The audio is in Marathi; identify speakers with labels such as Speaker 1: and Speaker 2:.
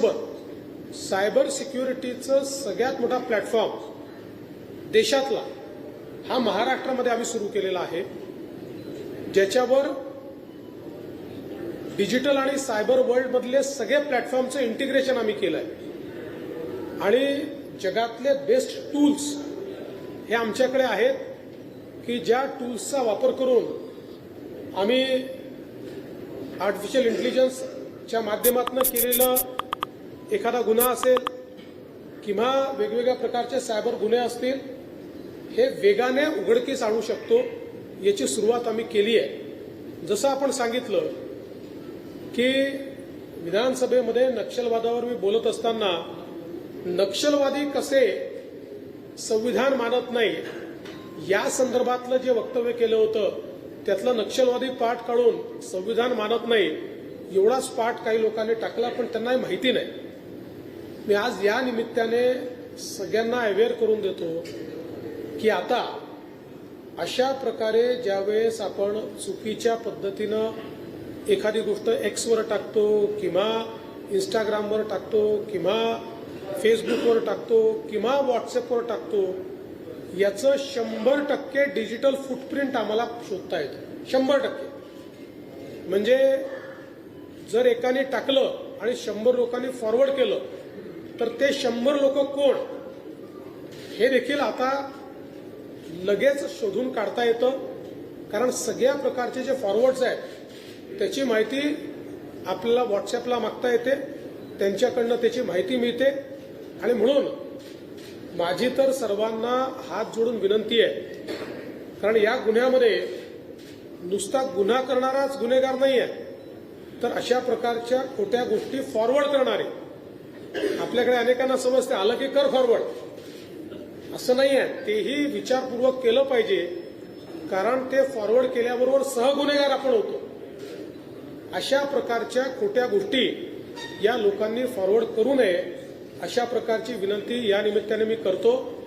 Speaker 1: सोबत सायबर सिक्युरिटीचं सगळ्यात मोठा प्लॅटफॉर्म देशातला हा महाराष्ट्रामध्ये आम्ही सुरू केलेला आहे ज्याच्यावर डिजिटल आणि सायबर वर्ल्डमधले सगळे प्लॅटफॉर्मचं इंटिग्रेशन आम्ही केलं आहे आणि जगातले बेस्ट टूल्स हे आमच्याकडे आहेत की ज्या टूल्सचा वापर करून आम्ही आर्टिफिशियल इंटेलिजन्सच्या माध्यमातून केलेलं एखादा गुन्हा असेल किंवा वेगवेगळ्या प्रकारचे सायबर गुन्हे असतील हे वेगाने उघडकीस आणू शकतो याची सुरुवात आम्ही केली आहे. जसं आपण सांगितलं की विधानसभेमध्ये नक्षलवादावर मी बोलत असताना नक्षलवादी कसे संविधान मानत नाही या संदर्भातलं जे वक्तव्य केलं होतं त्यातलं नक्षलवादी पाठ काढून संविधान मानत नाही एवढाच पाठ काही लोकांनी टाकला पण त्यांनाही माहिती नाही. मी आज या निमित्ताने सगळ्यांना अवेअर करून देतो की आता अशा प्रकारे ज्यावेळेस आपण चुकीच्या पद्धतीनं एखादी गोष्ट एक्सवर टाकतो किंवा इंस्टाग्रामवर टाकतो किंवा फेसबुकवर टाकतो किंवा व्हॉट्सअपवर टाकतो याचं शंभर टक्के डिजिटल फुटप्रिंट आम्हाला शोधता येतं. शंभर टक्के. म्हणजे जर एकाने टाकलं आणि शंभर लोकांनी फॉरवर्ड केलं तर ते शंभर लोक कोण? हे देखील आता लगेच शोधून काढता येतं. कारण सगळ्या प्रकारचे जे फॉरवर्ड्स आहेत त्याची माहिती आपल्याला व्हॉट्सअपला मागता येते. त्यांच्याकडनं त्याची माहिती मिळते. आणि म्हणून माझी तर सर्वांना हात जोडून विनंती आहे. कारण या गुन्ह्यामध्ये नुसता गुन्हा करणाराच गुन्हेगार नाही आहे तर अशा प्रकारच्या खोट्या गोष्टी फॉरवर्ड करणारे आपल्याकडे अनेकांना समजते आलं की कर फॉरवर्ड असं नाही आहे तेही विचारपूर्वक केलं पाहिजे. कारण ते फॉरवर्ड केल्याबरोबर सहगुन्हेगार आपण होतो. अशा प्रकारच्या खोट्या गोष्टी या लोकांनी फॉरवर्ड करू नये अशा प्रकारची विनंती या निमित्ताने मी करतो.